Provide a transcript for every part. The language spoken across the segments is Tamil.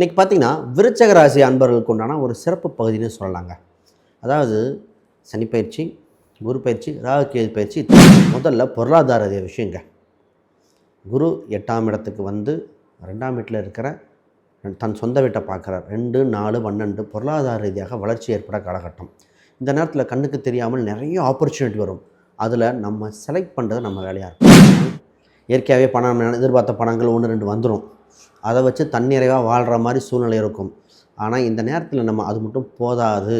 இன்றைக்கி பார்த்திங்கன்னா விருச்சக ராசி அன்பர்களுக்கு உண்டான ஒரு சிறப்பு பகுதின்னு சொல்லலாங்க. அதாவது சனிப்பயிற்சி குரு பயிற்சி ராகுகேது பயிற்சி முதல்ல பொருளாதார விஷயங்க. குரு எட்டாம் இடத்துக்கு வந்து ரெண்டாம் வீட்டில் இருக்கிற தன் சொந்த வீட்டை பார்க்குறார் ரெண்டு நாலு பன்னெண்டு பொருளாதார ரீதியாக வளர்ச்சி ஏற்பட காலகட்டம். இந்த நேரத்தில் கண்ணுக்கு தெரியாமல் நிறைய ஆப்பர்ச்சுனிட்டி வரும். அதில் நம்ம செலக்ட் பண்ணுறது நம்ம வேலையாக இருக்கும். இயற்கையாகவே பணம் எதிர்பார்த்த பணங்கள் ஒன்று ரெண்டு வந்துடும் அதை வச்சு தன்னிறைவாக வாழ்கிற மாதிரி சூழ்நிலை இருக்கும். ஆனால் இந்த நேரத்தில் நம்ம அது மட்டும் போதாது.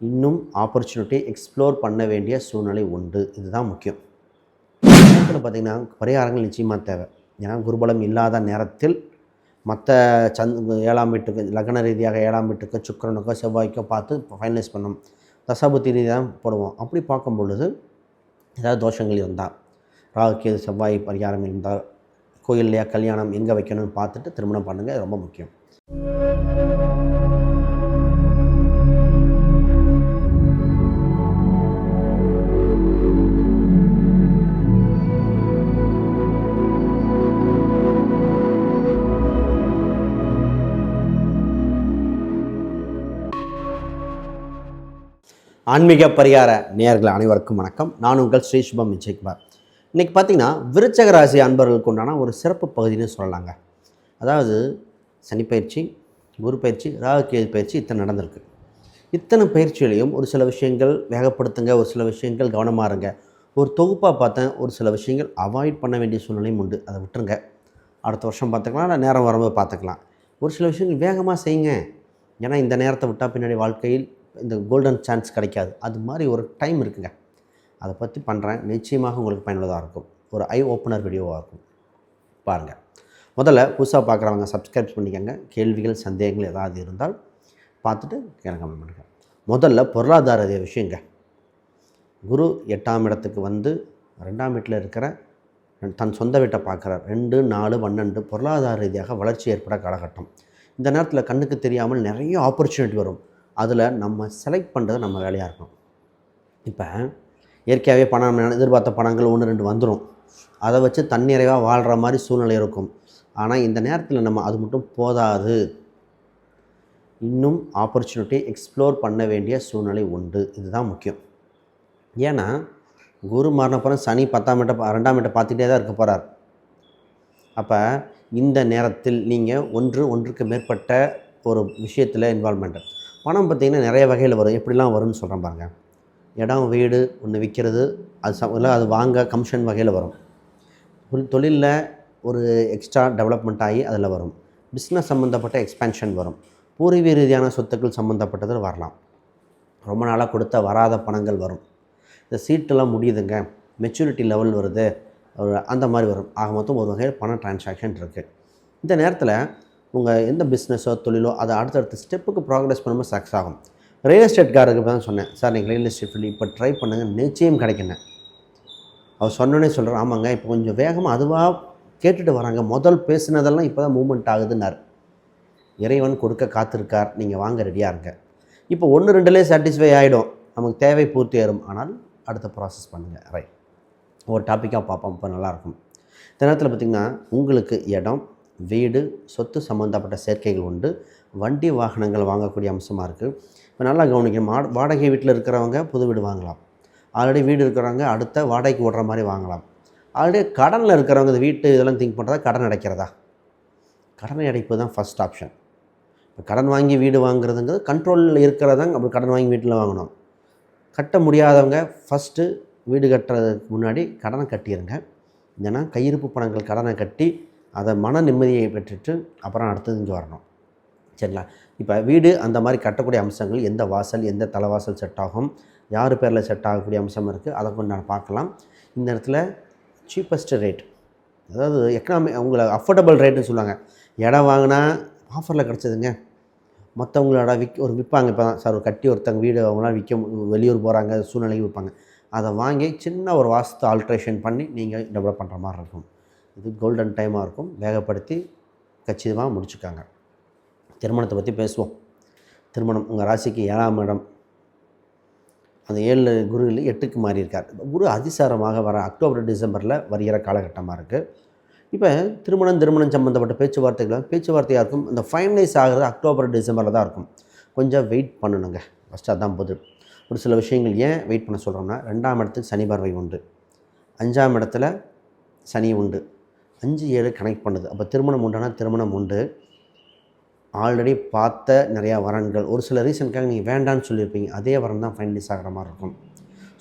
இன்னும் ஆப்பர்ச்சுனிட்டி எக்ஸ்ப்ளோர் பண்ண வேண்டிய சூழ்நிலை உண்டு. இதுதான் முக்கியம். நேரத்தில் பார்த்திங்கன்னா பரிகாரங்கள் நிச்சயமாக தேவை. ஏன்னா குருபலம் இல்லாத நேரத்தில் மற்ற சந்த் ஏழாம் வீட்டுக்கு லக்ன ரீதியாக ஏழாம் வீட்டுக்கு சுக்கிரனுக்கோ செவ்வாய்க்கோ பார்த்து ஃபைனலைஸ் பண்ணோம் தசாபுத்தி ரீதியாக போடுவோம். அப்படி பார்க்கும் பொழுது ஏதாவது தோஷங்கள் இருந்தால் ராகுக்கு செவ்வாய் பரிகாரம் இருந்தால் கோயில்லையா கல்யாணம் எங்கே வைக்கணும்னு பார்த்துட்டு திருமணம் பண்ணுங்கள் ரொம்ப முக்கியம். ஆன்மீக பரிகார நேயர்கள் அனைவருக்கும் வணக்கம். நான் உங்கள் ஸ்ரீ சுபம் விஜய்குமார். இன்றைக்கி பார்த்தீங்கன்னா விருச்சக ராசி அன்பர்களுக்கு உண்டான ஒரு சிறப்பு பகுதின்னு சொல்லலாங்க. அதாவது சனிப்பயிற்சி குரு பயிற்சி ராகுகேது பயிற்சி இத்தனை நடந்திருக்கு. இத்தனை பயிற்சியிலையும் ஒரு சில விஷயங்கள் வேகப்படுத்துங்க ஒரு சில விஷயங்கள் கவனமாக இருங்க. ஒரு தொகுப்பாக பார்த்தேன் ஒரு சில விஷயங்கள் அவாய்ட் பண்ண வேண்டிய சூழ்நிலையும் உண்டு. அதை விட்டுருங்க. அடுத்த வருஷம் பார்த்துக்கலாம் இல்லை நேரம் வரும்போது பார்த்துக்கலாம். ஒரு சில விஷயங்கள் வேகமாக செய்யுங்க. ஏன்னா இந்த நேரத்தை விட்டால் பின்னாடி வாழ்க்கையில் இந்த கோல்டன் சான்ஸ் கிடைக்காது. அது மாதிரி ஒரு டைம் இருக்குங்க. அதை பற்றி பண்ணுறேன். நிச்சயமாக உங்களுக்கு பயனுள்ளதாக இருக்கும். ஒரு ஐ ஓப்பனர் வீடியோவாக இருக்கும். பாருங்கள் முதல்ல புதுசாக பார்க்குறவங்க சப்ஸ்கிரைப் பண்ணிக்கோங்க. கேள்விகள் சந்தேகங்கள் ஏதாவது இருந்தால் பார்த்துட்டு எனக்கு கமெண்ட் பண்ணுங்க. முதல்ல பொருளாதார விஷயங்க. குரு எட்டாம் இடத்துக்கு வந்து ரெண்டாம் வீட்டில் இருக்கிற தன் சொந்த வீட்டை பார்க்குறார் ரெண்டு நாலு பன்னெண்டு பொருளாதார ரீதியாக வளர்ச்சி ஏற்பட காலகட்டம். இந்த நேரத்தில் கண்ணுக்கு தெரியாமல் நிறைய ஆப்பர்ச்சுனிட்டி வரும். அதில் நம்ம செலக்ட் பண்ணுறது நம்ம வேலையாக இருக்கும் இப்போ இயற்கையாகவே பணம் எதிர்பார்த்த பணங்கள் ஒன்று ரெண்டு வந்துடும் அதை வச்சு தன்னிறைவாக வாழ்கிற மாதிரி சூழ்நிலை இருக்கும். ஆனால் இந்த நேரத்தில் நம்ம அது மட்டும் போதாது. இன்னும் ஆப்பர்ச்சுனிட்டி எக்ஸ்ப்ளோர் பண்ண வேண்டிய சூழ்நிலை உண்டு. இதுதான் முக்கியம். ஏன்னா குரு மாறினப்புறம் சனி பத்தாம் மீட்டை ரெண்டாம் மீட்டை பார்த்துக்கிட்டே தான் இருக்க போகிறார் அப்போ இந்த நேரத்தில் நீங்கள் ஒன்று ஒன்றுக்கு மேற்பட்ட ஒரு விஷயத்தில் இன்வால்மெண்ட் பணம் பார்த்திங்கன்னா நிறைய வகையில் வரும். எப்படிலாம் வரும்னு சொல்கிறேன் பாருங்கள் இடம் வீடு ஒன்று விற்கிறது அது ச இல்லை அது வாங்க கமிஷன் வகையில் வரும். தொழிலில் ஒரு எக்ஸ்ட்ரா டெவலப்மெண்ட் ஆகி அதில் வரும். பிஸ்னஸ் சம்மந்தப்பட்ட எக்ஸ்பேன்ஷன் வரும். பூர்வீக ரீதியான சொத்துக்கள் சம்மந்தப்பட்டதில் வரலாம். ரொம்ப நாளாக கொடுத்த வராத பணங்கள் வரும். இந்த சீட்டெல்லாம் முடியுதுங்க. மெச்சூரிட்டி லெவல் வருது. அந்த மாதிரி வரும். ஆக மொத்தம் ஒரு வகையில் பண டிரான்சாக்ஷன் இருக்குது இந்த நேரத்தில் உங்கள் எந்த பிஸ்னஸோ தொழிலோ அதை அடுத்தடுத்த ஸ்டெப்புக்கு ப்ராக்ரெஸ் பண்ணும்போது சக்ஸஸ் ஆகும். ரியல் எஸ்டேட்காரருக்கு தான் சொன்னேன். சார் நீங்கள் ரியல் எஸ்டேட் ஃபீல்டு இப்போ ட்ரை பண்ணுங்கள் நிச்சயம் கிடைக்கணும் அவர் சொன்னோன்னே சொல்கிறார் ஆமாங்க இப்போ கொஞ்சம் வேகமாக அதுவாக கேட்டுட்டு வராங்க. முதல் பேசுனதெல்லாம் இப்போ தான் மூமெண்ட் ஆகுதுன்னார். இறைவன் கொடுக்க காத்திருக்கார். நீங்கள் வாங்க ரெடியாக இருங்க. இப்போ ஒன்று ரெண்டுலேயே சாட்டிஸ்ஃபை ஆகிடும் நமக்கு தேவை பூர்த்தி ஆயிரும். ஆனால் அடுத்த ப்ராசஸ் பண்ணுங்கள் ரைட் ஒரு டாப்பிக்காக பார்ப்போம். இப்போ நல்லாயிருக்கும் இந்த நேரத்தில் பார்த்திங்கன்னா உங்களுக்கு இடம் வீடு சொத்து சம்மந்தப்பட்ட சேர்க்கைகள் உண்டு. வண்டி வாகனங்கள் வாங்கக்கூடிய அம்சமாக இருக்குது இப்போ நல்லா கவனிக்கணும். மா வாடகை வீட்டில் இருக்கிறவங்க புது வீடு வாங்கலாம். ஆல்ரெடி வீடு இருக்கிறவங்க அடுத்த வாடகைக்கு ஓடுற மாதிரி வாங்கலாம். ஆல்ரெடி கடனில் இருக்கிறவங்க இந்த வீட்டு இதெல்லாம் திங்க் பண்ணுறதா கடன் அடைக்கிறதா? கடனை அடைப்பு தான் ஃபஸ்ட் ஆப்ஷன் இப்போ கடன் வாங்கி வீடு வாங்குறதுங்கிறது கண்ட்ரோலில் இருக்கிறதாங்க அப்படி கடன் வாங்கி வீட்டில் வாங்கணும். கட்ட முடியாதவங்க ஃபஸ்ட்டு வீடு கட்டுறதுக்கு முன்னாடி கடனை கட்டிடுங்க ஏன்னா கையிருப்பு பணங்கள் கடனை கட்டி அதை மன நிம்மதியை பெற்றுட்டு அப்புறம் அடுத்தது இங்கே வரணும். சரிங்களா இப்போ வீடு அந்த மாதிரி கட்டக்கூடிய அம்சங்கள் எந்த வாசல் எந்த தலைவாசல் செட் ஆகும் யார் பேரில் செட் ஆகக்கூடிய அம்சம் இருக்குது அதை கொஞ்சம் நான் பார்க்கலாம். இந்த இடத்துல சீப்பஸ்ட் ரேட் அதாவது எக்கனாமி உங்களை அஃபோர்டபுள் ரேட்டுன்னு சொல்லுவாங்க. இடம் வாங்கினா ஆஃபரில் கிடச்சதுங்க. மற்றவங்களோட விக் ஒரு விற்பாங்க இப்போ தான் சார் ஒரு கட்டி ஒருத்தங்க வீடு அவங்களாம் விற்க வெளியூர் போகிறாங்க சூழ்நிலைக்கு விற்பாங்க அதை வாங்கி சின்ன ஒரு வாஸ்து ஆல்ட்ரேஷன் பண்ணி நீங்கள் டெவலப் பண்ணுற மாதிரி இருக்கும். இது கோல்டன் டைமாக இருக்கும். வேகப்படுத்தி கச்சிதமாக முடிச்சுக்காங்க. திருமணத்தை பற்றி பேசுவோம். திருமணம் உங்கள் ராசிக்கு ஏழாம் இடம். அந்த ஏழு குருவில் எட்டுக்கு மாறி இருக்கார் குரு அதிசாரமாக வர அக்டோபர் டிசம்பரில் வருகிற காலகட்டமாக இருக்குது. இப்போ திருமணம் திருமணம் சம்மந்தப்பட்ட பேச்சுவார்த்தைகள் பேச்சுவார்த்தையாக இருக்கும் இந்த ஃபைனலைஸ் ஆகிறது அக்டோபர் டிசம்பரில் தான் இருக்கும். கொஞ்சம் வெயிட் பண்ணணுங்க. ஃபஸ்ட்டு அதான் பதில் ஒரு சில விஷயங்கள் ஏன் வெயிட் பண்ண சொல்கிறோம்னா ரெண்டாம் இடத்துக்கு சனி பார்வை உண்டு. அஞ்சாம் இடத்துல சனி உண்டு. அஞ்சு ஏழு கனெக்ட் பண்ணுது. அப்போ திருமணம் உண்டுனா திருமணம் உண்டு. ஆல்ரெடி பார்த்த நிறையா வரன்கள். ஒரு சில ரீசனுக்காக நீங்கள் வேண்டான்னு சொல்லியிருப்பீங்க. அதே வரன் தான் ஃபைனலிஸ் ஆகிற மாதிரி இருக்கும்.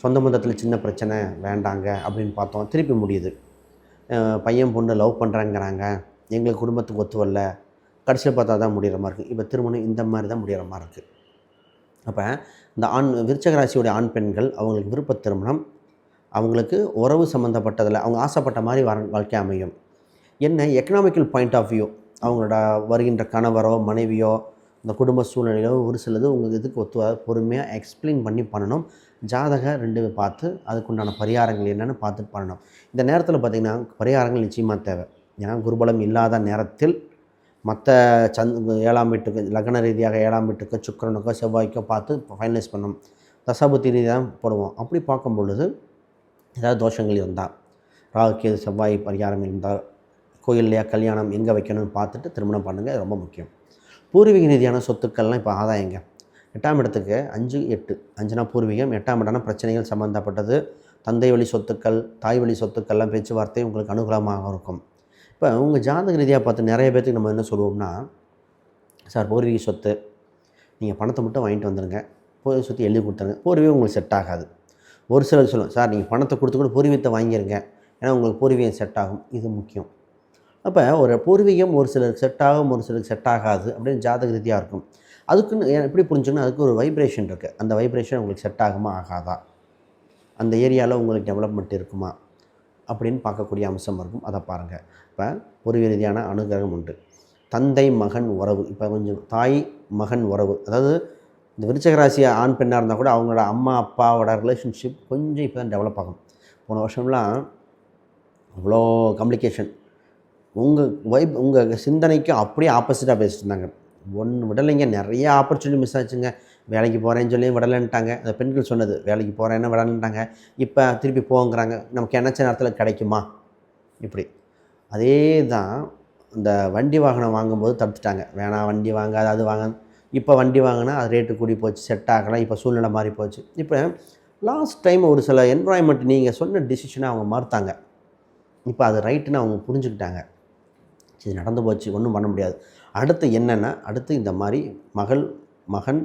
சொந்த பந்தத்தில் சின்ன பிரச்சனை வேண்டாங்க அப்படின்னு பார்த்தோம். திருப்பி முடியுது. பையன் பொண்ணு லவ் பண்ணுறாங்கிறாங்க எங்களுக்கு குடும்பத்துக்கு ஒத்து வரல. கடைசியில் பார்த்தா தான் முடிகிற மாதிரி இருக்குது இப்போ திருமணம் இந்த மாதிரி தான் முடிகிற மாதிரி இருக்குது அப்போ இந்த ஆண் விருச்சக ராசியுடைய ஆண் பெண்கள் அவங்களுக்கு விருப்ப திருமணம் அவங்களுக்கு உறவு சம்மந்தப்பட்டதில் அவங்க ஆசைப்பட்ட மாதிரி வர வாழ்க்கை அமையும். என்ன எக்கனாமிக்கல் பாயிண்ட் ஆஃப் வியூ அவங்களோட வருகின்ற கணவரோ மனைவியோ இந்த குடும்ப சூழ்நிலையோ ஒரு சிலது உங்களுக்கு இதுக்கு ஒத்து பொறுமையாக எக்ஸ்பிளைன் பண்ணி பண்ணணும். ஜாதக ரெண்டு பார்த்து அதுக்குண்டான பரிகாரங்கள் என்னென்னு பார்த்துட்டு பண்ணணும். இந்த நேரத்தில் பார்த்திங்கன்னா பரிகாரங்கள் நிச்சயமாக தேவை. ஏன்னா குருபலம் இல்லாத நேரத்தில் மற்ற சந்த் ஏழாம் வீட்டுக்கு லக்ன ரீதியாக ஏழாம் வீட்டுக்கு சுக்கிரனுக்கோ செவ்வாய்க்கோ பார்த்து ஃபைனலைஸ் பண்ணணும். தசாபுத்தி ரீதியாக போடுவோம். அப்படி பார்க்கும் பொழுது ஏதாவது தோஷங்கள் இருந்தால் ராகுக்கு செவ்வாய் பரிகாரம் இருந்தால் கோயில்லையா கல்யாணம் எங்கே வைக்கணும்னு பார்த்துட்டு திருமணம் பண்ணுங்கள் அது ரொம்ப முக்கியம். பூர்வீக ரீதியான சொத்துக்கள்லாம் இப்போ ஆதாயங்க. எட்டாம் இடத்துக்கு அஞ்சு எட்டு. அஞ்சுனா பூர்வீகம் எட்டாம் இடம்னா பிரச்சனைகள் சம்மந்தப்பட்டது தந்தை வழி சொத்துக்கள் தாய் வழி சொத்துக்கள்லாம் பேச்சுவார்த்தை உங்களுக்கு அனுகூலமாக இருக்கும். இப்போ உங்கள் ஜாதக ரீதியாக பார்த்து நிறைய பேர்த்துக்கு நம்ம என்ன சொல்லுவோம்னா சார் பூர்வீக சொத்து நீங்கள் பணத்தை மட்டும் வாங்கிட்டு வந்துடுங்க பூர்வீக சொத்து எழுதி கொடுத்துருங்க. பூர்வீகம் உங்களுக்கு செட் ஆகாது. ஒரு சிலர் சொல்லுவோம் சார் நீங்கள் பணத்தை கொடுத்து கூட பூர்வீகத்தை வாங்கிடுங்க ஏன்னா உங்களுக்கு பூர்வீகம் செட் ஆகும். இது முக்கியம். அப்போ ஒரு பூர்வீகம் ஒரு சிலருக்கு செட் ஆகும் ஒரு சிலருக்கு செட் ஆகாது அப்படின்னு ஜாதக ரீதியாக இருக்கும். அதுக்குன்னு ஏன் எப்படி புரிஞ்சுன்னா அதுக்கு ஒரு வைப்ரேஷன் இருக்குது அந்த வைப்ரேஷன் உங்களுக்கு செட் ஆகுமா ஆகாதா? அந்த ஏரியாவில் உங்களுக்கு டெவலப்மெண்ட் இருக்குமா? அப்படின்னு பார்க்கக்கூடிய அம்சம் இருக்கும். அதை பாருங்கள் இப்போ பூர்வீக ரீதியான அனுகிரகம் உண்டு. தந்தை மகன் உறவு. இப்போ கொஞ்சம் தாய் மகன் உறவு. அதாவது இந்த விருச்சகராசியை ஆண் பெண்ணாக இருந்தால் கூட அவங்களோட அம்மா அப்பாவோட ரிலேஷன்ஷிப் கொஞ்சம் இப்போ தான் டெவலப் ஆகும். போன வருஷம்லாம் அவ்வளோ கம்ப்ளிகேஷன் உங்கள் வைப் உங்கள் சிந்தனைக்கு அப்படியே ஆப்போசிட்டாக பேசிட்டு இருந்தாங்க. ஒன்று விடலைங்க நிறைய ஆப்பர்ச்சுனிட்டி மிஸ் ஆச்சுங்க. வேலைக்கு போகிறேன்னு சொல்லி விடலைன்ட்டாங்க. அந்த பெண்கள் சொன்னது வேலைக்கு போகிறேன்னு விடலைன்ட்டாங்க. இப்போ திருப்பி போங்கிறாங்க. நமக்கு நினச்ச நேரத்தில் கிடைக்குமா? இப்படி. அதே தான் இந்த வண்டி வாகனம் வாங்கும்போது தடுத்துட்டாங்க. வேணாம் வண்டி வாங்காத அது வாங்க. இப்போ வண்டி வாங்கினா அது ரேட்டு கூடி போச்சு செட் ஆகலாம். இப்போ சூழ்நிலை மாறி போச்சு. இப்போ லாஸ்ட் டைம் ஒரு சில என்வாயன்மெண்ட் நீங்கள் சொன்ன டிசிஷனை அவங்க மறுத்தாங்க. இப்போ அது ரைட்டுன்னு அவங்க புரிஞ்சுக்கிட்டாங்க. சரி நடந்து போச்சு ஒன்றும் பண்ண முடியாது. அடுத்து என்னென்னா அடுத்து இந்த மாதிரி மகள் மகன்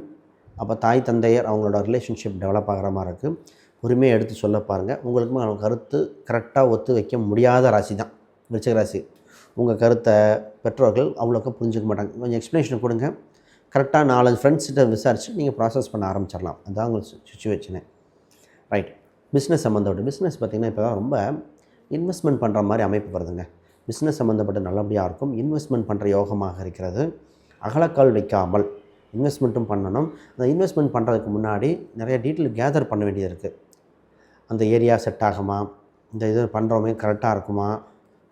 அப்போ தாய் தந்தையர் அவங்களோட ரிலேஷன்ஷிப் டெவலப் ஆகிற மாதிரி இருக்குது உரிமையை எடுத்து சொல்ல பாருங்கள் உங்களுக்கும் அவங்க கருத்து கரெக்டாக ஒத்து வைக்க முடியாத ராசி தான் விருச்சிக ராசி. உங்கள் கருத்தை பெற்றோர்கள் அவ்வளோக்கா புரிஞ்சுக்க மாட்டாங்க. கொஞ்சம் எக்ஸ்ப்ளனேஷன் கொடுங்க. கரெக்டாக நாலஞ்சு ஃப்ரெண்ட்ஸ்கிட்ட விசாரித்து நீங்கள் ப்ராசஸ் பண்ண ஆரம்பிச்சிடலாம். அதுதான் உங்களுக்கு சுச்சுவேஷனு ரைட் பிஸ்னஸ் சம்மந்தப்பட்ட பிஸ்னஸ் பார்த்திங்கன்னா இப்போ தான் ரொம்ப இன்வெஸ்ட்மெண்ட் பண்ணுற மாதிரி அமைப்பு வருதுங்க. பிஸ்னஸ் சம்மந்தப்பட்ட நல்லபடியாக இருக்கும். இன்வெஸ்ட்மெண்ட் பண்ணுற யோகமாக இருக்கிறது. அகலக்கால் வைக்காமல் இன்வெஸ்ட்மெண்ட்டும் பண்ணணும். அந்த இன்வெஸ்ட்மெண்ட் பண்ணுறதுக்கு முன்னாடி நிறைய டீட்டெயில் கேதர் பண்ண வேண்டியது இருக்குது அந்த ஏரியா செட் ஆகுமா? இந்த இது பண்ணுறோமே கரெக்டாக இருக்குமா?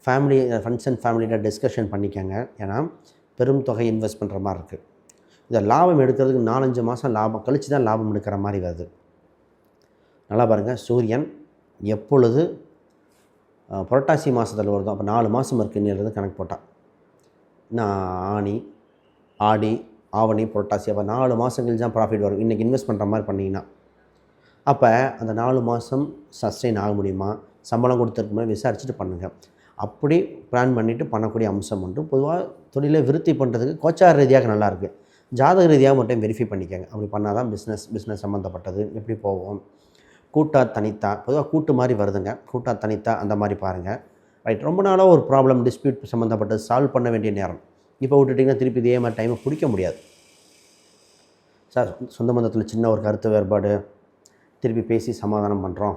ஃபேமிலி ஃப்ரெண்ட்ஸ் அண்ட் ஃபேமிலியோட டிஸ்கஷன் பண்ணிக்கோங்க. ஏன்னா பெரும் தொகை இன்வெஸ்ட் பண்ணுற மாதிரி இருக்குது இதை லாபம் எடுக்கிறதுக்கு நாலஞ்சு மாதம் லாபம் கழித்து தான் லாபம் எடுக்கிற மாதிரி வருது. நல்லா பாருங்கள் சூரியன் எப்பொழுது புரட்டாசி மாதத்தில் வருதோ அப்போ நாலு மாதம் இருக்குன்னு கணக்கு போட்டால் நான் ஆனி ஆடி ஆவணி புரட்டாசி அப்போ நாலு மாதம் கழிச்சு தான் ப்ராஃபிட் வரும். இன்றைக்கி இன்வெஸ்ட் பண்ணுற மாதிரி பண்ணிங்கன்னா. அப்போ அந்த நாலு மாதம் சஸ்டெயின் ஆக முடியுமா? சம்பளம் கொடுத்துருக்கு மாதிரி விசாரிச்சுட்டு பண்ணுங்கள் அப்படி பிளான் பண்ணிவிட்டு பண்ணக்கூடிய அம்சம் உண்டு. பொதுவாக தொழிலை விருத்தி பண்ணுறதுக்கு கோச்சார ரீதியாக நல்லாயிருக்கு ஜாதக ரீதியாக மட்டும் வெரிஃபை பண்ணிக்கோங்க. அப்படி பண்ணால் தான் பிஸ்னஸ் பிஸ்னஸ் சம்மந்தப்பட்டது எப்படி போகும்? கூட்டா தனித்தா பொதுவாக கூட்டு மாதிரி வருதுங்க. கூட்டா தனித்தா அந்த மாதிரி பாருங்கள் ரைட் ரொம்ப நாளாக ஒரு ப்ராப்ளம் டிஸ்பியூட் சம்மந்தப்பட்டது சால்வ் பண்ண வேண்டிய நேரம். இப்போ விட்டுட்டிங்கன்னா திருப்பி இதே மாதிரி டைமை பிடிக்க முடியாது. சார் சொந்த பந்தத்தில் சின்ன ஒரு கருத்து வேறுபாடு திருப்பி பேசி சமாதானம் பண்ணுறோம்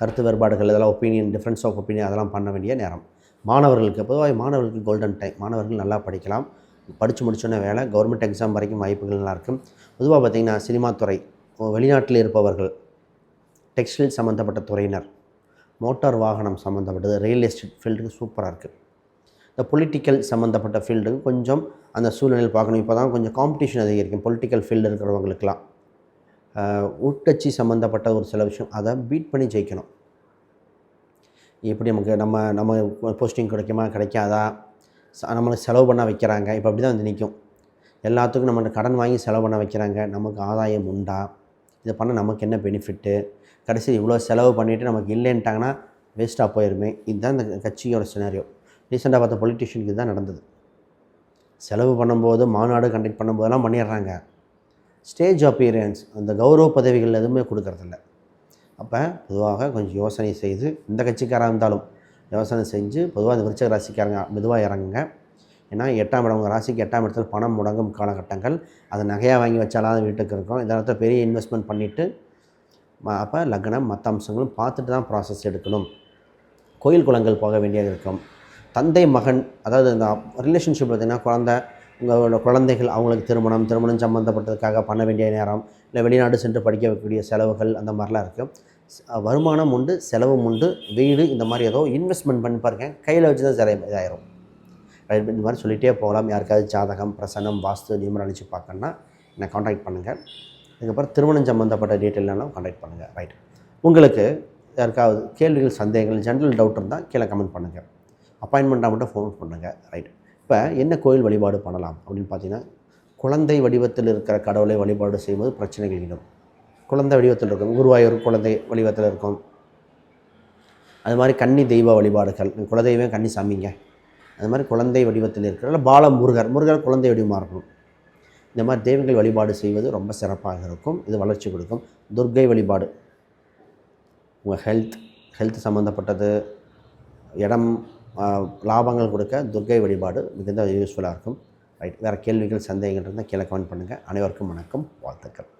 கருத்து வேறுபாடுகள் இதெல்லாம் ஒப்பீனியன் டிஃப்ரென்ஸ் ஆஃப் ஒப்பீனியன் அதெல்லாம் பண்ண வேண்டிய நேரம். மாணவர்களுக்கு பொதுவாக மாணவர்களுக்கு கோல்டன் டைம் மாணவர்கள் நல்லா படிக்கலாம். படித்து முடிச்சோன்னே வேலை. கவர்மெண்ட் எக்ஸாம் வரைக்கும் வாய்ப்புகள் நல்லாயிருக்கும் பொதுவாக பார்த்திங்கன்னா சினிமா துறை வெளிநாட்டில் இருப்பவர்கள் டெக்ஸ்டைல் சம்மந்தப்பட்ட துறையினர் மோட்டார் வாகனம் சம்மந்தப்பட்டது ரியல் எஸ்டேட் ஃபீல்டுக்கு சூப்பராக இருக்குது இந்த பொலிட்டிக்கல் சம்மந்தப்பட்ட ஃபீல்டுக்கு கொஞ்சம் அந்த சூழ்நிலையில் பார்க்கணும். இப்போ தான் கொஞ்சம் காம்படிஷன் அதிகரிக்கும். பொலிட்டிக்கல் ஃபீல்டு இருக்கிறவங்களுக்கெல்லாம். உட்கட்சி சம்மந்தப்பட்ட ஒரு சில விஷயம் அதை பீட் பண்ணி ஜெயிக்கணும். எப்படி நமக்கு நம்ம நம்ம போஸ்டிங் கிடைக்குமா கிடைக்காதா? ச- நம்மளுக்கு செலவு பண்ண வைக்கிறாங்க. இப்போ அப்படி தான் வந்து நிற்கும் எல்லாத்துக்கும் நம்ம கடன் வாங்கி செலவு பண்ண வைக்கிறாங்க. நமக்கு ஆதாயம் உண்டா? இதை பண்ண நமக்கு என்ன பெனிஃபிட்டு கடைசி இவ்வளோ செலவு பண்ணிவிட்டு நமக்கு இல்லைன்ட்டாங்கன்னா வேஸ்ட்டாக போயிருமே. இதுதான் இந்த கட்சியோட சினாரியோ ரீசெண்டாக பார்த்த பொலிட்டிஷியனுக்கு இதுதான் நடந்தது. செலவு பண்ணும்போது மாநாடு கண்டக்ட் பண்ணும்போதெல்லாம் பண்ணிடுறாங்க. ஸ்டேஜ் அப்பியரன்ஸ் அந்த கௌரவ பதவிகள் எதுவுமே கொடுக்கறதில்ல. அப்போ பொதுவாக கொஞ்சம் யோசனை செய்து இந்த கட்சிக்காராக இருந்தாலும் யோசனை செஞ்சு பொதுவாக இந்த விருச்சக ராசிக்காரங்க மெதுவாக இறங்குங்க. ஏன்னா எட்டாம் இடம் உங்கள் ராசிக்கு எட்டாம் இடத்துல பணம் முடங்கும் காலகட்டங்கள். அதை நகையாக வாங்கி வச்சாலாம் வீட்டுக்கு இருக்கும். இந்த பெரிய இன்வெஸ்ட்மெண்ட் பண்ணிவிட்டு அப்போ லக்னம் மற்ற அம்சங்களும் பார்த்துட்டு தான் ப்ராசஸ் எடுக்கணும். கோயில் குளங்கள் போக வேண்டியது இருக்கும். தந்தை மகன் அதாவது இந்த ரிலேஷன்ஷிப் பார்த்திங்கன்னா குழந்தை உங்களோட குழந்தைகள் அவங்களுக்கு திருமணம் திருமணம் சம்மந்தப்பட்டதுக்காக பண்ண வேண்டிய நேரம் இல்லை வெளிநாடு சென்று படிக்க வைக்கக்கூடிய செலவுகள் அந்த மாதிரிலாம் இருக்குது வருமானம் உண்டு செலவும் உண்டு வீடு இந்த மாதிரி ஏதோ இன்வெஸ்ட்மெண்ட் பண்ணி பாருங்க கையில் வச்சு தான் சில இதாயிரும். இந்த மாதிரி சொல்லிகிட்டே போகலாம். யாருக்காவது ஜாதகம் பிரசனம் வாஸ்து நியமனிச்சு பார்க்கணுன்னா என்னை காண்டாக்ட் பண்ணுங்கள் அதுக்கப்புறம் திருமணம் சம்மந்தப்பட்ட டீட்டெயிலெல்லாம் காண்டாக்ட் பண்ணுங்கள் ரைட் உங்களுக்கு யாருக்காவது கேள்விகள் சந்தேகங்கள் ஜென்ரல் டவுட் இருந்தால் கீழே கமெண்ட் பண்ணுங்கள் அப்பாயின்மெண்ட்டாக மட்டும் ஃபோன் பண்ணுங்கள் ரைட் இப்போ என்ன கோயில் வழிபாடு பண்ணலாம் அப்படின்னு பார்த்தீங்கன்னா குழந்தை வடிவத்தில் இருக்கிற கடவுளை வழிபாடு செய்யும்போது பிரச்சனைகள் இடும் குழந்தை வடிவத்தில் இருக்கும். குருவாயூர் குழந்தை வடிவத்தில் இருக்கும். அது மாதிரி கன்னி தெய்வ வழிபாடுகள். குலதெய்வம் கன்னி சாமிங்க அது மாதிரி குழந்தை வடிவத்தில் இருக்கிற பால முருகர் முருகர் குழந்தை வடிவமாக இருக்கணும். இந்த மாதிரி தெய்வங்கள் வழிபாடு செய்வது ரொம்ப சிறப்பாக இருக்கும். இது வளர்ச்சி கொடுக்கும். துர்க்கை வழிபாடு. உங்கள் ஹெல்த் ஹெல்த் சம்மந்தப்பட்டது இடம் லாபங்கள் கொடுக்க துர்க்கை வழிபாடு மிகுந்த யூஸ்ஃபுல்லாக இருக்கும். ரைட் வேறு கேள்விகள் சந்தேகங்கள் இருந்தால் கீழே கமெண்ட் பண்ணுங்கள் அனைவருக்கும் வணக்கம். வாழ்த்துக்கள்.